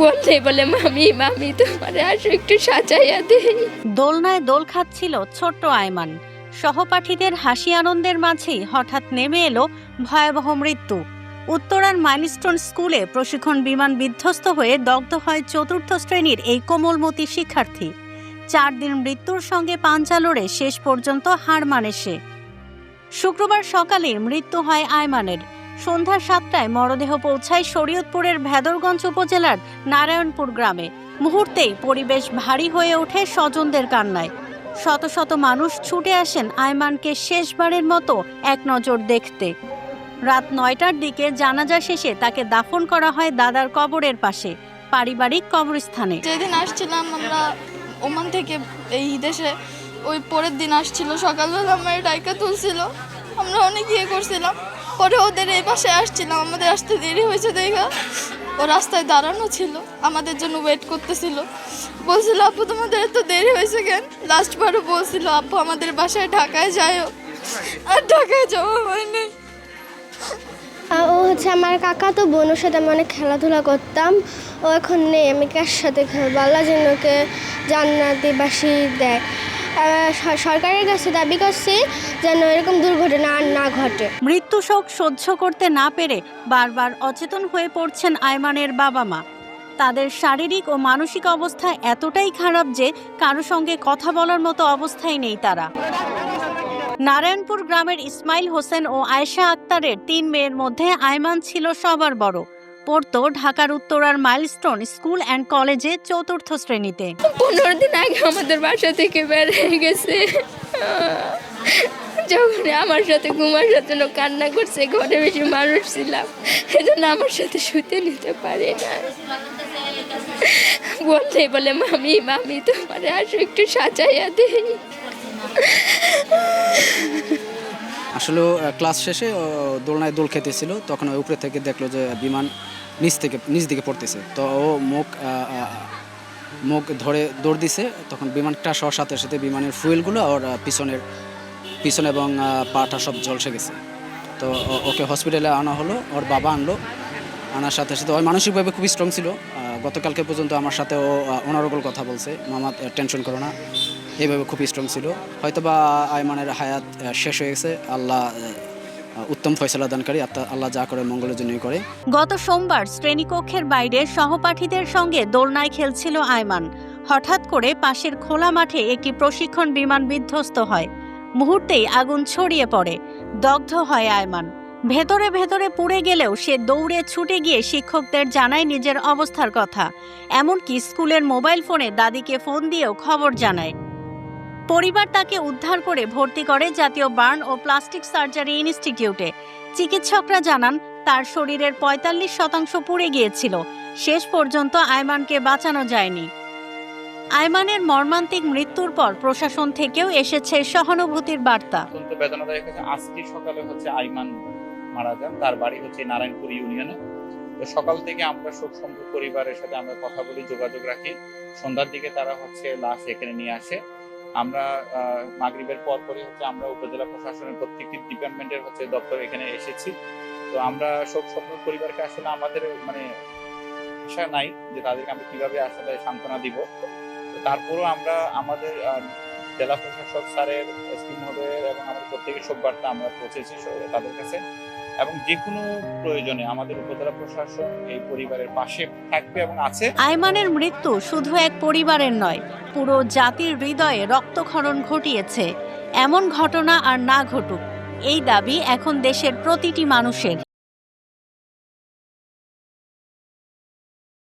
বললে বলে, মামি মামি, তোমার আসো একটু সাজাইয়া দেই। দোলনায় দোল খাচ্ছিল ছোট্ট আয়মান। সহপাঠীদের হাসি আনন্দের মাঝেই হঠাৎ নেমে এলো ভয়াবহ মৃত্যু। উত্তরার মাইলস্টোন স্কুলে প্রশিক্ষণ বিমান বিধ্বস্ত হয়ে দগ্ধ হয় চতুর্থ শ্রেণির এই কোমলমতি শিক্ষার্থী। চার দিন মৃত্যুর সঙ্গে পাঞ্জা লড়ে শেষ পর্যন্ত হার মানে সে। শুক্রবার সকালে মৃত্যু হয় আয়মানের। সন্ধ্যা সাতটায় মরদেহ পৌঁছায় শরীয়তপুরের ভেদরগঞ্জ উপজেলার নারায়ণপুর গ্রামে। মুহূর্তেই পরিবেশ ভারী হয়ে ওঠে স্বজনদের কান্নায়। শত শত মানুষ ছুটে আসেন আয়মানকে শেষবারের মতো এক নজর দেখতে। রাত নয়টার দিকে জানাজা শেষে তাকে দাফন করা হয় দাদার কবরের পাশে, পারিবারিক কবরস্থানে। যেদিন আসছিলাম আমরা ওমান থেকে এই দেশে, ওই পরের দিন আসছিল, সকালবেলা আমার ডাইকা তুলছিল। আমরা অনেক ইয়ে করছিলাম। পরে ওদের এই পাশে আসছিলাম। আমাদের আসতে দেরি হয়েছে দেখা। ও রাস্তায় দাঁড়ানো ছিল, আমাদের জন্য ওয়েট করতেছিল। বলছিল, আপু, তোমাদের এত দেরি হয়েছে কেন? লাস্ট বারও বলছিল, আপু, আমাদের বাসায় ঢাকায় যায়ও। আর ঢাকায় যাওয়া হয়নি। ও হচ্ছে আমার কাকা তো, বোনের সাথে আমি অনেক খেলাধুলা করতাম। ও এখন নেই, আমি কার সাথে খেলব? আল্লাহ যেন ওকে জান্নাতি বাসি দেয়। সরকারের কাছে দাবি করছি যেন এরকম দুর্ঘটনা আর না ঘটে। মৃত্যু শোক সহ্য করতে না পেরে বারবার অচেতন হয়ে পড়ছেন আয়মানের বাবা মা। তাদের শারীরিক ও মানসিক অবস্থা এতটাই খারাপ যে কারও সঙ্গে কথা বলার মতো অবস্থায় নেই তারা। নারায়ণপুর গ্রামের ইসমাইল হোসেন ও আয়েশা আক্তারের তিন মেয়ের মধ্যে আয়মান ছিল সবার বড়। পড়তো ঢাকার উত্তরার মাইলস্টোন স্কুল অ্যান্ড কলেজে চতুর্থ শ্রেণীতে। পনেরো দিন আগে আমাদের বাসা থেকে বের হয়ে গেছে। যখন আমার সাথে ঘুমার সাথে কান্না করছে, ঘরে বেশি মানুষ ছিলাম এজন্য আমার সাথে শুতে নিতে পারে না। বললে বলে, মামি মামি, তোমার আসো একটু সাজাইয়া দেই। আসলে ক্লাস শেষে দোলনায় দোল খেতেছিল, তখন ওই উপরে থেকে দেখল যে, বিমান নিচ থেকে, নিচ দিকে পড়তেছে। তো ও মুখ মুখ ধরে দৌড় দিছে, তখন বিমানটা সবার সাথে সাথে বিমানের ফুয়েলগুলো ওর পিছনের, পিছনে এবং পাটা সব ঝলসে গেছে। তো ওকে হসপিটালে আনা হলো, ওর বাবা আনলো। আনার সাথে সাথে ওই মানসিকভাবে খুবই স্ট্রং ছিল। গতকালকে পর্যন্ত আমার সাথে ও অনারবল কথা বলছে। মামা টেনশন করো না। এইভাবে খুবই স্ট্রং ছিল। হয়তো বা আয়মানের হায়াত শেষ হয়ে গেছে। আল্লাহ উত্তম ফয়সলা দানকারী আল্লাহ যা করে মঙ্গলের জন্যই করে। গত সোমবার শ্রেণীকক্ষের বাইরে সহপাঠীদের সঙ্গে দোলনায় খেলছিল আয়মান। হঠাৎ করে পাশের খোলা মাঠে একটি প্রশিক্ষণ বিমান বিধ্বস্ত হয়। মুহূর্তেই আগুন ছড়িয়ে পড়ে। দগ্ধ হয় আয়মান। ভেতরে ভেতরে পুড়ে গেলেও সে দৌড়ে ছুটে গিয়ে শিক্ষকদের জানায় নিজের অবস্থার কথা। এমনকি স্কুলের মোবাইল ফোনে দাদিকে ফোন দিয়েও খবর জানায়। পরিবার তাকে উদ্ধার করে ভর্তি করে জাতীয় বার্ন ও প্লাস্টিক সার্জারি ইনস্টিটিউটে। চিকিৎসকরা জানান, তার শরীরের পঁয়তাল্লিশ শতাংশ পুড়ে গিয়েছিল। শেষ পর্যন্ত আয়মানকে বাঁচানো যায়নি। আয়মানের মর্মান্তিক মৃত্যুর পর প্রশাসন থেকেও এসেছে সহানুভূতির বার্তা। আজকে সকালে হচ্ছে আইমান মারা যান। তার বাড়ি হচ্ছে নারায়ণপুর ইউনিয়নে। সকাল থেকে আমরা শোক সম্ভব পরিবারের সাথে আমরা কথা বলি, যোগাযোগ রাখি। সন্ধ্যার দিকে তারা হচ্ছে লাশ এখানে নিয়ে আসে। আমরা মাগরিবের পর পরই হচ্ছে আমরা উপজেলা প্রশাসনের প্রত্যেকটি ডিপার্টমেন্টের হচ্ছে দপ্তর এখানে এসেছি। তো আমরা সব সম্ভব পরিবারকে আসলে আমাদের মানে আশা নাই যে তাদেরকে আমরা কীভাবে আসলে সান্ত্বনা দিব। তারপরও আমরা আমাদের জেলা প্রশাসক স্যারের, এসপি মহোদয়ের এবং আমাদের প্রত্যেকের সব বার্তা আমরা পৌঁছেছি তাদের কাছে। এবং যে কোনো প্রয়োজনে আমাদের উপজেলা প্রশাসন এই পরিবারের পাশে থাকবে এবং আছে। আয়মানের মৃত্যু শুধু এক পরিবারের নয় পুরো জাতির হৃদয়ে রক্তক্ষরণ ঘটিয়েছে। এমন ঘটনা আর না ঘটুক এই দাবি এখন দেশের প্রতিটি মানুষের।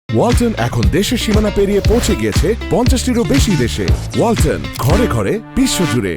ওয়ালটন এখন দেশের সীমানা পেরিয়ে পৌঁছে গিয়েছে পঞ্চাশটিরও বেশি দেশে। ওয়ালটন ঘরে ঘরে বিশ্বজুড়ে।